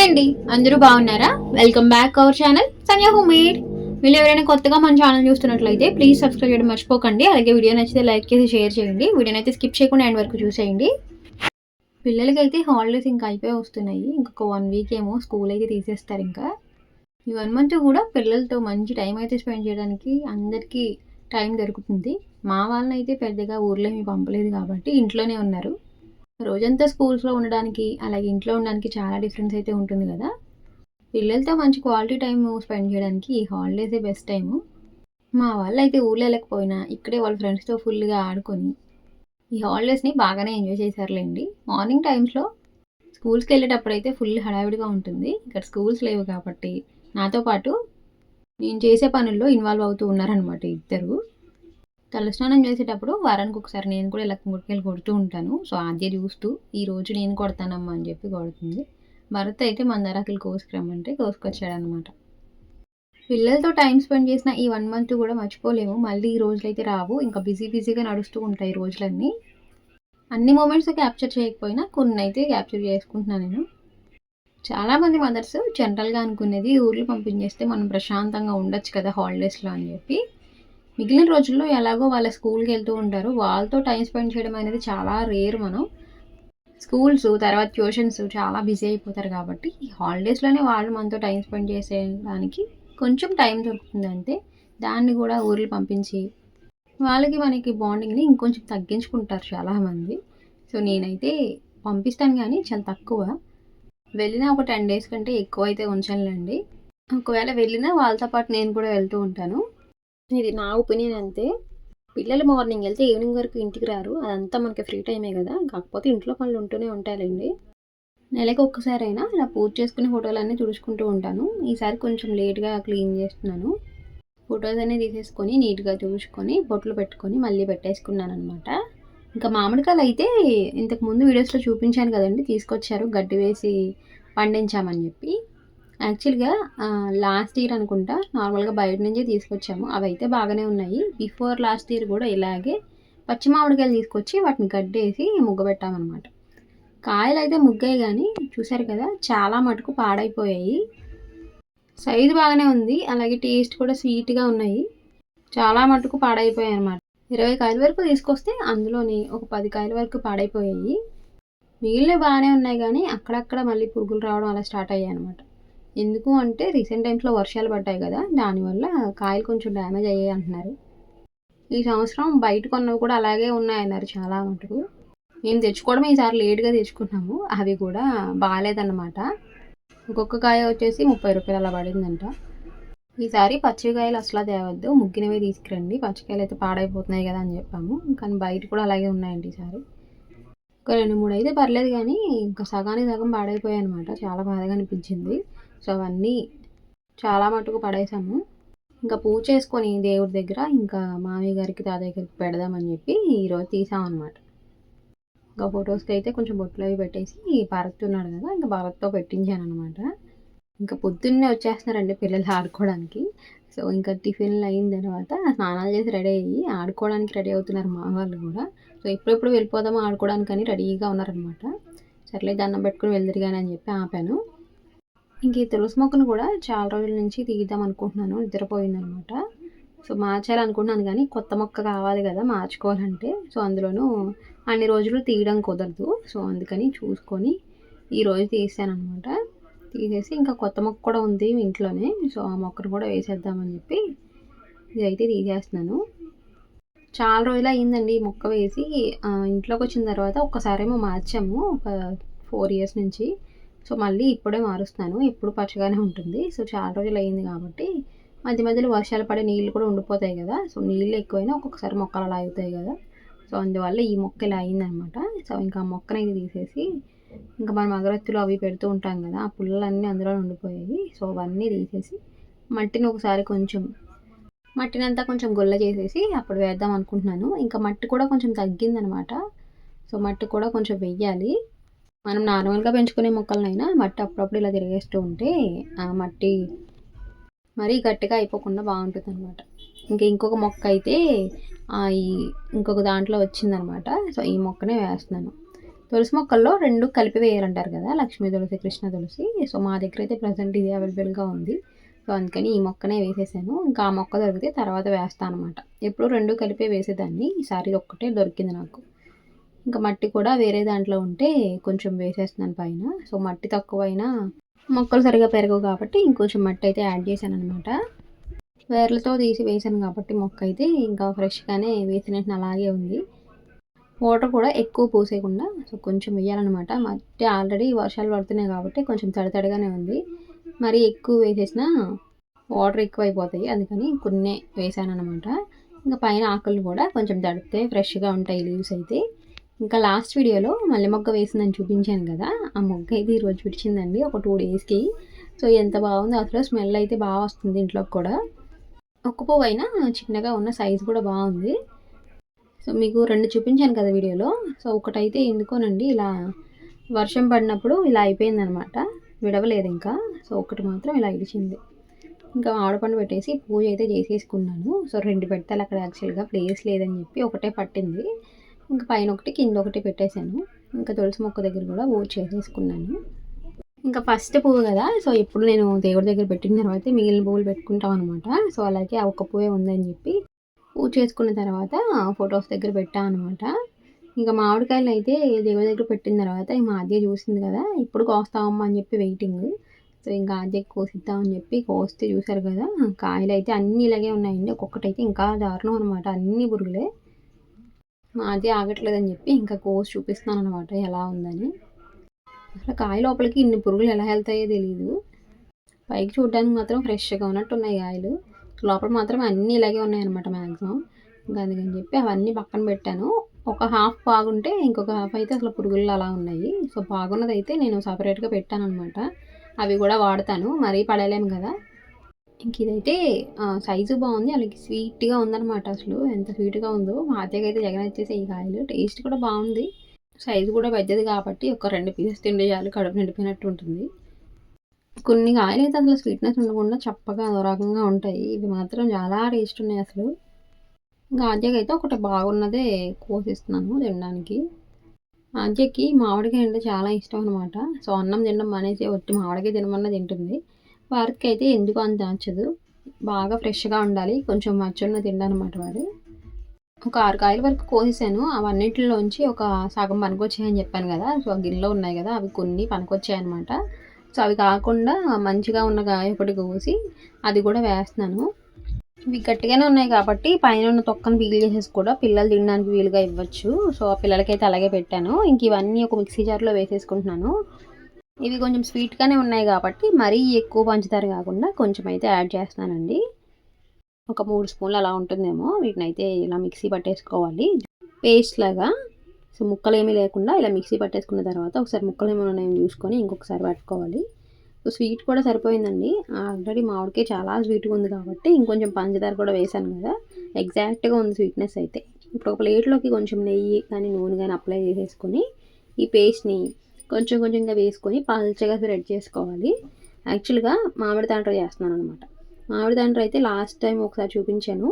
Hi అండి అందరూ బాగున్నారా? Welcome back our channel Sanjay homemade మీరు ఎవరైనా కొత్తగా మన ఛానల్ చూస్తున్నట్లయితే ప్లీజ్ సబ్స్క్రైబ్ చేయడం మర్చిపోకండి. అలాగే వీడియో నచ్చితే లైక్ చేసి షేర్ చేయండి. వీడియోని అయితే స్కిప్ చేయకుండా ఎండ్ వరకు చూసేయండి. పిల్లలకి అయితే హాలిడేస్ ఇంకా అయిపోయి వస్తున్నాయి. ఇంకొక వన్ వీక్ ఏమో స్కూల్ అయితే తీసేస్తారు ఇంకా. ఈ వన్ మంత్ కూడా పిల్లలతో మంచి టైం అయితే స్పెండ్ చేయడానికి అందరికీ టైం దొరుకుతుంది. మా వాళ్ళని అయితే పెద్దగా ఊర్లో మేము పంపలేదు కాబట్టి ఇంట్లోనే ఉన్నారు. రోజంతా స్కూల్స్లో ఉండడానికి అలాగే ఇంట్లో ఉండడానికి చాలా డిఫరెన్స్ అయితే ఉంటుంది కదా. పిల్లలతో మంచి క్వాలిటీ టైం స్పెండ్ చేయడానికి ఈ హాలిడేసే బెస్ట్ టైము. మా వాళ్ళు అయితే ఊళ్ళో వెళ్ళకపోయినా ఇక్కడే వాళ్ళ ఫ్రెండ్స్తో ఫుల్గా ఆడుకొని ఈ హాలిడేస్ని బాగానే ఎంజాయ్ చేశారులేండి. మార్నింగ్ టైమ్స్లో స్కూల్స్కి వెళ్ళేటప్పుడు అయితే ఫుల్ హడావిడిగా ఉంటుంది. ఇక్కడ స్కూల్స్ లేవు కాబట్టి నాతో పాటు నేను చేసే పనుల్లో ఇన్వాల్వ్ అవుతూ ఉన్నారనమాట ఇద్దరు. తలస్నానం చేసేటప్పుడు వారానికి ఒకసారి నేను కూడా ఇలా మురికెళ్ళి కొడుతూ ఉంటాను. సో ఆద్య చూస్తూ ఈ రోజు నేను కొడతానమ్మా అని చెప్పి కొడుతుంది. భరత్ అయితే మందారాకులు కోసుకురమ్మంటే కోసుకొచ్చాడనమాట పిల్లలతో టైం స్పెండ్ చేసిన ఈ వన్ మంత్ కూడా మర్చిపోలేము. మళ్ళీ ఈ రోజులు అయితే రావు. ఇంకా బిజీ బిజీగా నడుస్తూ ఉంటాయి ఈ రోజులన్నీ. అన్ని మూమెంట్స్ క్యాప్చర్ చేయకపోయినా కొన్ని అయితే క్యాప్చర్ చేసుకుంటున్నాను నేను. చాలామంది మదర్స్ జనరల్గా అనుకునేది ఊర్లో పంపించేస్తే మనం ప్రశాంతంగా ఉండొచ్చు కదా హాలిడేస్లో అని చెప్పి. మిగిలిన రోజుల్లో ఎలాగో వాళ్ళ స్కూల్కి వెళ్తూ ఉంటారు. వాళ్ళతో టైం స్పెండ్ చేయడం అనేది చాలా రేర్ మనం. స్కూల్స్ తర్వాత ట్యూషన్స్ చాలా బిజీ అయిపోతారు కాబట్టి ఈ హాలిడేస్లోనే వాళ్ళు మనతో టైం స్పెండ్ చేసేయడానికి కొంచెం టైం దొరుకుతుంది అంతే. దాన్ని కూడా ఊర్లు పంపించి వాళ్ళకి మనకి బాండింగ్ని ఇంకొంచెం తగ్గించుకుంటారు చాలామంది. సో నేనైతే పంపిస్తాను కానీ చాలా తక్కువ. వెళ్ళిన ఒక టెన్ డేస్ కంటే ఎక్కువ అయితే ఉంచానులేండి. ఒకవేళ వెళ్ళినా వాళ్ళతో పాటు నేను కూడా వెళ్తూ ఉంటాను. ఇది నా ఒపీనియన్ అంతే పిల్లలు మార్నింగ్ వెళ్తే ఈవినింగ్ వరకు ఇంటికి రారు. అదంతా మనకి ఫ్రీ టైమే కదా. కాకపోతే ఇంట్లో పనులు ఉంటూనే ఉంటాయండి నెలకు ఒక్కసారైనా ఇలా పూజ చేసుకునే ఫోటోలన్నీ తుడుచుకుంటూ ఉంటాను. ఈసారి కొంచెం లేట్గా క్లీన్ చేస్తున్నాను. ఫొటోస్ అన్నీ తీసేసుకొని నీట్గా చూసుకొని బొట్లు పెట్టుకొని మళ్ళీ పెట్టేసుకున్నాను అనమాట ఇంకా మామిడికాయలు అయితే ఇంతకుముందు వీడియోస్లో చూపించాను కదండి. తీసుకొచ్చారు గడ్డి వేసి పండించామని చెప్పి. యాక్చువల్గా లాస్ట్ ఇయర్ అనుకుంటా నార్మల్గా బయట నుంచే తీసుకొచ్చాము. అవి అయితే బాగానే ఉన్నాయి. బిఫోర్ లాస్ట్ ఇయర్ కూడా ఇలాగే పచ్చి మామిడికాయలు తీసుకొచ్చి వాటిని గడ్డేసి ముగ్గబెట్టామన్నమాట. కాయలు అయితే ముగ్గాయి కానీ చూసారు కదా చాలా మటుకు పాడైపోయాయి. సైజు బాగానే ఉంది. అలాగే టేస్ట్ కూడా స్వీట్గా ఉన్నాయి. చాలా మటుకు పాడైపోయాయి అనమాట ఇరవై కాయల వరకు తీసుకొస్తే అందులోని ఒక పది కాయల వరకు పాడైపోయాయి. మిగిలిన బాగానే ఉన్నాయి కానీ అక్కడక్కడ మళ్ళీ పురుగులు రావడం అలా స్టార్ట్ అయ్యాయి అనమాట ఎందుకు అంటే రీసెంట్ టైమ్స్లో వర్షాలు పడ్డాయి కదా దానివల్ల కాయలు కొంచెం డ్యామేజ్ అయ్యాయి అంటున్నారు. ఈ సంవత్సరం బయట కొన్నవి కూడా అలాగే ఉన్నాయన్నారు చాలా మటుకు. మేము తెచ్చుకోవడం ఈసారి లేట్గా తెచ్చుకున్నాము అవి కూడా బాగాలేదన్నమాట. ఒక్కొక్క కాయ వచ్చేసి ముప్పై రూపాయలు అలా పడిందంట. ఈసారి పచ్చికాయలు అసలు తేవద్దు ముగ్గినవే తీసుకురండి. పచ్చికాయలు అయితే పాడైపోతున్నాయి కదా అని చెప్పాము కానీ బయట కూడా అలాగే ఉన్నాయండి ఈసారి. ఒక రెండు మూడు అయితే పర్లేదు కానీ ఇంకా సగానికి సగం పాడైపోయాయి అనమాట చాలా బాధగా అనిపించింది. సో అవన్నీ చాలా మటుకు పడేసాము. ఇంకా పూజ చేసుకొని దేవుడి దగ్గర ఇంకా మామయ్య గారికి తాతయ్య గారికి పెడదామని చెప్పి ఈరోజు తీసామన్నమాట ఇంకా ఫొటోస్కి అయితే కొంచెం బొట్లు అవి పెట్టేసి భరత్ ఉన్నాడు కదా ఇంకా భరత్తో పెట్టించాను అనమాట ఇంకా పొద్దున్నే వచ్చేస్తున్నారండి పిల్లలు ఆడుకోవడానికి. సో ఇంకా టిఫిన్లు అయిన తర్వాత స్నానాలు చేసి రెడీ అయ్యి ఆడుకోవడానికి రెడీ అవుతున్నారు మా వాళ్ళు కూడా. సో ఎప్పుడెప్పుడు వెళ్ళిపోదామో ఆడుకోవడానికి అని రెడీగా ఉన్నారనమాట సర్లే దండం పెట్టుకుని వెళ్తురు అని చెప్పి ఆపాను. ఇంక ఈ తులసి మొక్కను కూడా చాలా రోజుల నుంచి తీద్దాం అనుకుంటున్నాను. నిద్రపోయిందనమాట సో మార్చాలనుకుంటున్నాను కానీ కొత్త మొక్క కావాలి కదా మార్చుకోవాలంటే. సో అందులోనూ అన్ని రోజులు తీయడం కుదరదు. సో అందుకని చూసుకొని ఈరోజు తీసాను అనమాట తీసేసి ఇంకా కొత్త మొక్క కూడా ఉంది ఇంట్లోనే. సో ఆ మొక్కను కూడా వేసేద్దామని చెప్పి ఇదైతే తీసేస్తున్నాను. చాలా రోజులు అయిందండి ఈ మొక్క వేసి. ఇంట్లోకి వచ్చిన తర్వాత ఒక్కసారేమో మార్చాము ఒక ఫోర్ ఇయర్స్ నుంచి. సో మళ్ళీ ఇప్పుడే మారుస్తాను ఎప్పుడు పచ్చగానే ఉంటుంది. సో చాలా రోజులు అయింది కాబట్టి మధ్య మధ్యలో వర్షాలు పడే నీళ్ళు కూడా ఉండిపోతాయి కదా. సో నీళ్ళు ఎక్కువైనా ఒక్కొక్కసారి మొక్కలు అలా అవుతాయి కదా. సో అందువల్ల ఈ మొక్క ఇలా అయిందనమాట. సో ఇంకా ఆ మొక్కనైతే తీసేసి ఇంకా మనం అగరత్తులు అవి పెడుతూ ఉంటాం కదా ఆ పుల్లలన్నీ అందులో ఉండిపోయాయి. సో అవన్నీ తీసేసి మట్టిని ఒకసారి కొంచెం మట్టిని అంతా కొంచెం గొల్ల చేసేసి అప్పుడు వేద్దాం అనుకుంటున్నాను. ఇంకా మట్టి కూడా కొంచెం తగ్గిందనమాట. సో మట్టి కూడా కొంచెం వెయ్యాలి. మనం నార్మల్గా పెంచుకునే మొక్కలనైనా మట్టి అప్పుడప్పుడు ఇలా తిరిగేస్తూ ఉంటే ఆ మట్టి మరీ గట్టిగా అయిపోకుండా బాగుంటుంది అనమాట ఇంకా ఇంకొక మొక్క అయితే ఈ ఇంకొక దాంట్లో వచ్చిందనమాట. సో ఈ మొక్కనే వేస్తున్నాను. తులసి మొక్కల్లో రెండు కలిపి వేయాలంటారు కదా లక్ష్మీ తులసి కృష్ణ తులసి. సో మా దగ్గర అయితే ప్రజెంట్ ఇది అవైలబుల్గా ఉంది. సో అందుకని ఈ మొక్కనే వేసేసాను. ఇంకా ఆ మొక్క దొరికితే తర్వాత వేస్తాను అనమాట ఎప్పుడు రెండు కలిపే వేసేదాన్ని. ఈసారి ఒక్కటే దొరికింది నాకు. ఇంకా మట్టి కూడా వేరే దాంట్లో ఉంటే కొంచెం వేసేస్తున్నాను పైన. సో మట్టి తక్కువైనా మొక్కలు సరిగా పెరగవు కాబట్టి ఇంకొంచెం మట్టి అయితే యాడ్ చేశాను అనమాట వేర్లతో తీసి వేసాను కాబట్టి మొక్క అయితే ఇంకా ఫ్రెష్గానే వేసినట్టు అలాగే ఉంది. వాటర్ కూడా ఎక్కువ పోసేయకుండా సో కొంచెం వేయాలన్నమాట. మట్టి ఆల్రెడీ వర్షాలు పడుతున్నాయి కాబట్టి కొంచెం తడి తడిగానే ఉంది. మరి ఎక్కువ వేసేసిన వాటర్ ఎక్కువ అయిపోతాయి అందుకని కొన్నే వేసాను అనమాట ఇంకా పైన ఆకులు కూడా కొంచెం తడితే ఫ్రెష్గా ఉంటాయి లీవ్స్ అయితే. ఇంకా లాస్ట్ వీడియోలో మల్లె మొగ్గ వేసిందని చూపించాను కదా ఆ మొగ్గ అయితే ఈరోజు విడిచిందండి ఒక టూ డేస్కి సో ఎంత బాగుందో అసలు స్మెల్ అయితే బాగా వస్తుంది ఇంట్లోకి కూడా. ఒక్క పువ్వు అయినా చిన్నగా ఉన్న సైజు కూడా బాగుంది. సో మీకు రెండు చూపించాను కదా వీడియోలో. సో ఒకటైతే ఎందుకోనండి ఇలా వర్షం పడినప్పుడు ఇలా అయిపోయిందనమాట. విడవలేదు ఇంకా. సో ఒకటి మాత్రం ఇలా ఇడిచింది. ఇంకా ఆడపండు పెట్టేసి పూజ అయితే చేసేసుకున్నాను. సో రెండు పెడతాలు అక్కడ యాక్చువల్గా ప్లేస్ లేదని చెప్పి ఒకటే పట్టింది. ఇంకా పైన ఒకటి కింద ఒకటి పెట్టేశాను. ఇంకా తులసి మొక్క దగ్గర కూడా పూజ చేసేసుకున్నాను. ఇంకా ఫస్ట్ పువ్వు కదా సో ఇప్పుడు నేను దేవుడి దగ్గర పెట్టిన తర్వాత మిగిలిన పువ్వులు పెట్టుకుంటాం అనమాట. సో అలాగే ఆ ఒక్క పువ్వే ఉందని చెప్పి పూజ చేసుకున్న తర్వాత ఫొటోస్ దగ్గర పెట్టా అనమాట ఇంకా మామిడికాయలు అయితే దేవుడి దగ్గర పెట్టిన తర్వాత మా అదే చూసింది కదా ఇప్పుడు కోస్తామమ్మా అని చెప్పి వెయిటింగ్ సో ఇంకా ఆద్య కోసిద్దామని చెప్పి కోస్తే చూసారు కదా కాయలు అయితే అన్నీ ఇలాగే ఉన్నాయండి. ఒక్కొక్కటైతే ఇంకా దారుణం అనమాట అన్ని పురుగులే మా ఆగట్లేదని చెప్పి ఇంకా కోసి చూపిస్తున్నాను అనమాట ఎలా ఉందని. అసలు కాయ లోపలికి ఇన్ని పురుగులు ఎలా వెళ్తాయో తెలియదు పైకి చూడడానికి మాత్రం ఫ్రెష్గా ఉన్నట్టు ఉన్నాయి కాయలు. లోపల మాత్రం అన్నీ ఇలాగే ఉన్నాయన్నమాట మ్యాక్సిమం ఇంకా అందుకని చెప్పి అవన్నీ పక్కన పెట్టాను. ఒక హాఫ్ బాగుంటే ఇంకొక హాఫ్ అయితే అసలు పురుగులు అలా ఉన్నాయి. సో బాగున్నదైతే నేను సపరేట్గా పెట్టాను అనమాట అవి కూడా వాడతాను. మరీ పడలేము కదా. ఇంక ఇదైతే సైజు బాగుంది. అలాగే స్వీట్గా ఉందన్నమాట అసలు. ఎంత స్వీట్గా ఉందో. మా అయితే జగన్ వచ్చేసి ఈ కాయలు. టేస్ట్ కూడా బాగుంది. సైజు కూడా పెద్దది కాబట్టి ఒక రెండు పీసెస్ తిండి చాలు. కడుపు నిండిపోయినట్టు ఉంటుంది. కొన్ని కాయలు అయితే అసలు స్వీట్నెస్ ఉండకుండా చప్పగా రకంగా ఉంటాయి. ఇవి మాత్రం చాలా టేస్ట్ ఉన్నాయి అసలు. ఇంకా అయితే ఒకటి బాగున్నదే కోసిస్తున్నాను తినడానికి. ఆద్యకి మామిడికాయ అంటే చాలా ఇష్టం అనమాట సో అన్నం తినడం మానేసి వచ్చి మామిడికాయ తినమన్నా తింటుంది. వారికి అయితే ఎందుకు అంత నచ్చదు. బాగా ఫ్రెష్గా ఉండాలి. కొంచెం మచ్చున్న తిండనమాట వాడు ఒక ఆరు కాయల వరకు కోసేసాను. అవన్నిటిలోంచి ఒక సగం పనికొచ్చాయని చెప్పాను కదా. సో గిన్నెలో ఉన్నాయి కదా. అవి కొన్ని పనికొచ్చాయన్నమాట. సో అవి కాకుండా మంచిగా ఉన్న కాయ ఒకటి కోసి అది కూడా వేస్తున్నాను. ఇవి గట్టిగానే ఉన్నాయి కాబట్టి పైన ఉన్న తొక్కను పీల్ చేసేసి కూడా పిల్లలు తినడానికి వీలుగా ఇవ్వచ్చు. సో ఆ పిల్లలకైతే అలాగే పెట్టాను. ఇంక ఇవన్నీ ఒక మిక్సీ జార్లో వేసేసుకుంటున్నాను. ఇవి కొంచెం స్వీట్గానే ఉన్నాయి కాబట్టి మరీ ఎక్కువ పంచుతారు కాకుండా కొంచెం అయితే యాడ్ చేస్తున్నానండి. ఒక మూడు స్పూన్లు అలా ఉంటుందేమో వీటిని అయితే ఇలా మిక్సీ పట్టేసుకోవాలి. పేస్ట్ లాగా సో ముక్కలు ఏమీ లేకుండా ఇలా మిక్సీ పట్టేసుకున్న తర్వాత ఒకసారి ముక్కలు ఏమైనా ఉన్నాయని చూసుకొని ఇంకొకసారి పట్టుకోవాలి. సో స్వీట్ కూడా సరిపోయిందండి. ఆల్రెడీ మామిడికాయ చాలా స్వీట్గా ఉంది కాబట్టి ఇంకొంచెం పంచదార కూడా వేసాను కదా. ఎగ్జాక్ట్గా ఉంది స్వీట్నెస్ అయితే. ఇప్పుడు ఒక ప్లేట్లోకి కొంచెం నెయ్యి కానీ నూనె కానీ అప్లై చేసేసుకొని ఈ పేస్ట్ని కొంచెం కొంచెంగా వేసుకొని పల్చగా స్ప్రెడ్ చేసుకోవాలి. యాక్చువల్గా మామిడి తాండ్ర చేస్తున్నాను అనమాట మామిడి తాండ్ర అయితే లాస్ట్ టైం ఒకసారి చూపించాను.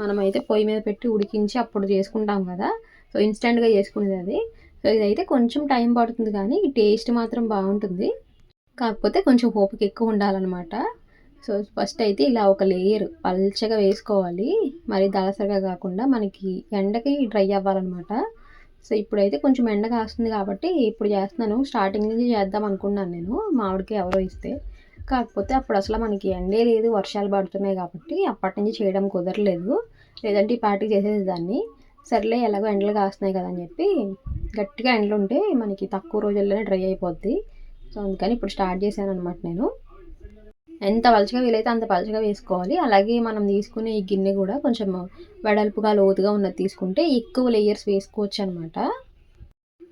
మనమైతే పొయ్యి మీద పెట్టి ఉడికించి అప్పుడు చేసుకుంటాం కదా. సో ఇన్స్టెంట్గా చేసుకునేది అది సో ఇదైతే కొంచెం టైం పడుతుంది కానీ టేస్ట్ మాత్రం బాగుంటుంది. కాకపోతే కొంచెం ఓపిక ఎక్కువ ఉండాలన్నమాట. సో ఫస్ట్ అయితే ఇలా ఒక లేయర్ పల్చగా వేసుకోవాలి. మరి దళసరిగా కాకుండా మనకి ఎండకి డ్రై అవ్వాలన్నమాట. సో ఇప్పుడైతే కొంచెం ఎండ కాస్తుంది కాబట్టి ఇప్పుడు చేస్తున్నాను. స్టార్టింగ్ నుంచి చేద్దాం అనుకున్నాను నేను. మామిడికి ఎవరో ఇస్తే. కాకపోతే అప్పుడు అసలు మనకి ఎండే లేదు వర్షాలు పడుతున్నాయి కాబట్టి అప్పటి నుంచి చేయడం కుదరలేదు. లేదంటే ఈ పార్టీ చేసేదాన్ని సర్లే ఎలాగో ఎండలు కాస్తున్నాయి కదా అని చెప్పి గట్టిగా ఎండలు ఉంటే మనకి తక్కువ రోజుల్లోనే డ్రై అయిపోద్ది. సో అందుకని ఇప్పుడు స్టార్ట్ చేశాను అనమాట నేను. ఎంత పలుచగా వీలైతే అంత పలుచగా వేసుకోవాలి. అలాగే మనం తీసుకునే ఈ గిన్నె కూడా కొంచెం వెడల్పుగా లోతుగా ఉన్నది తీసుకుంటే ఎక్కువ లేయర్స్ వేసుకోవచ్చు అనమాట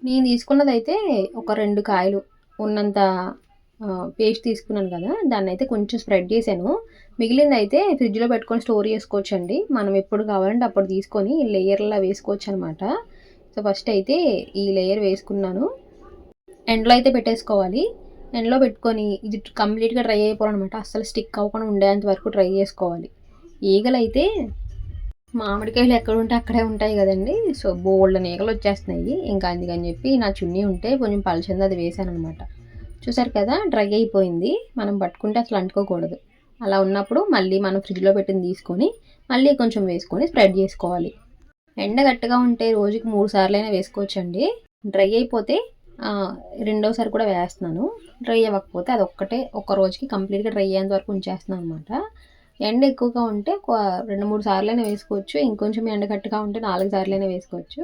నేను తీసుకున్నదైతే ఒక రెండు కాయలు ఉన్నంత పేస్ట్ తీసుకున్నాను కదా దాన్ని అయితే కొంచెం స్ప్రెడ్ చేశాను. మిగిలింది అయితే ఫ్రిడ్జ్లో పెట్టుకొని స్టోర్ చేసుకోవచ్చండి. మనం ఎప్పుడు కావాలంటే అప్పుడు తీసుకొని లేయర్లా వేసుకోవచ్చు అనమాట సో ఫస్ట్ అయితే ఈ లేయర్ వేసుకున్నాను. ఎండ్లో అయితే పెట్టేసుకోవాలి. ఎండ్లో పెట్టుకొని ఇది కంప్లీట్గా డ్రై అయిపోవాలన్నమాట అస్సలు స్టిక్ అవ్వకుండా ఉండేంత వరకు ట్రై చేసుకోవాలి. ఈగలు అయితే మామిడికాయలు ఎక్కడ ఉంటే అక్కడే ఉంటాయి కదండి. సో బోల్డ్ ఈగలు వచ్చేస్తున్నాయి. ఇంకా అందుకని చెప్పి నా చున్నీ ఉంటే కొంచెం పలచింది అది వేసాను అనమాట చూసారు కదా? డ్రై అయిపోయింది. మనం పట్టుకుంటే అసలు అంటుకోకూడదు. అలా ఉన్నప్పుడు మళ్ళీ మనం ఫ్రిడ్జ్లో పెట్టిన తీసుకొని మళ్ళీ కొంచెం వేసుకొని స్ప్రెడ్ చేసుకోవాలి. ఎండ గట్టిగా ఉంటే రోజుకి మూడు సార్లు అయినా వేసుకోవచ్చండి. డ్రై అయిపోతే రెండోసారి కూడా వేస్తున్నాను. డ్రై అవ్వకపోతే అది ఒక్కటే ఒక్క రోజుకి కంప్లీట్గా డ్రై అయ్యేంత వరకు ఉంచేస్తున్నాను అనమాట ఎండ ఎక్కువగా ఉంటే ఒక రెండు మూడు సార్లైనా వేసుకోవచ్చు. ఇంకొంచెం ఎండ గట్టిగా ఉంటే నాలుగు సార్లైనా వేసుకోవచ్చు.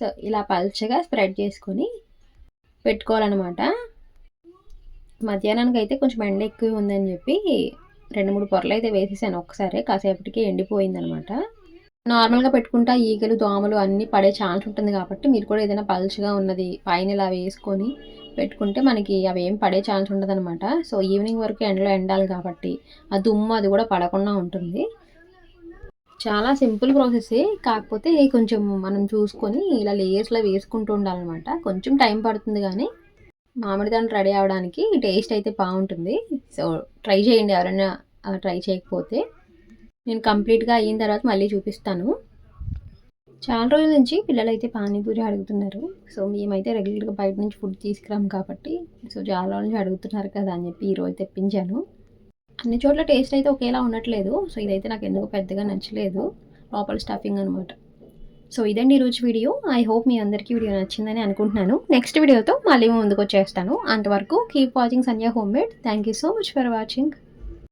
సో ఇలా పల్చగా స్ప్రెడ్ చేసుకొని పెట్టుకోవాలన్నమాట. మధ్యాహ్నానికి అయితే కొంచెం ఎండ ఎక్కువ ఉందని చెప్పి రెండు మూడు పొరలు అయితే వేసేసాను ఒకసారి కాసేపటికి ఎండిపోయిందనమాట. నార్మల్గా పెట్టుకుంటా ఈగలు దోమలు అన్నీ పడే ఛాన్స్ ఉంటుంది కాబట్టి మీరు కూడా ఏదైనా పల్చగా ఉన్నది పైన ఇలా వేసుకొని పెట్టుకుంటే మనకి అవి ఏం పడే ఛాన్స్ ఉండదనమాట. సో ఈవినింగ్ వరకు ఎండలో ఎండాలి కాబట్టి ఆ దుమ్ము అది కూడా పడకుండా ఉంటుంది. చాలా సింపుల్ ప్రాసెస్ కాకపోతే కొంచెం మనం చూసుకొని ఇలా లేయర్స్లో వేసుకుంటూ ఉండాలన్నమాట కొంచెం టైం పడుతుంది కానీ మామిడి రెడీ అవ్వడానికి టేస్ట్ అయితే బాగుంటుంది. సో ట్రై చేయండి ఎవరైనా ట్రై చేయకపోతే. నేను కంప్లీట్గా అయిన తర్వాత మళ్ళీ చూపిస్తాను. చాలా రోజుల నుంచి పిల్లలు అయితే పానీపూరి అడుగుతున్నారు. సో మేమైతే రెగ్యులర్గా బయట నుంచి ఫుడ్ తీసుకురాం కాబట్టి సో చాలా రోజుల నుంచి అడుగుతున్నారు కదా అని చెప్పి ఈరోజు తెప్పించాను. అన్ని చోట్ల టేస్ట్ అయితే ఒకేలా ఉండట్లేదు. సో ఇదైతే నాకు ఎందుకు పెద్దగా నచ్చలేదు. లోపల స్టఫింగ్ అనమాట సో ఇదండి ఈరోజు వీడియో. ఐ హోప్ మీ అందరికీ వీడియో నచ్చిందని అనుకుంటున్నాను. నెక్స్ట్ వీడియోతో మళ్ళీ ముందుకు వచ్చేస్తాను. అంతవరకు keep watching Sanjay homemade thank you so much for watching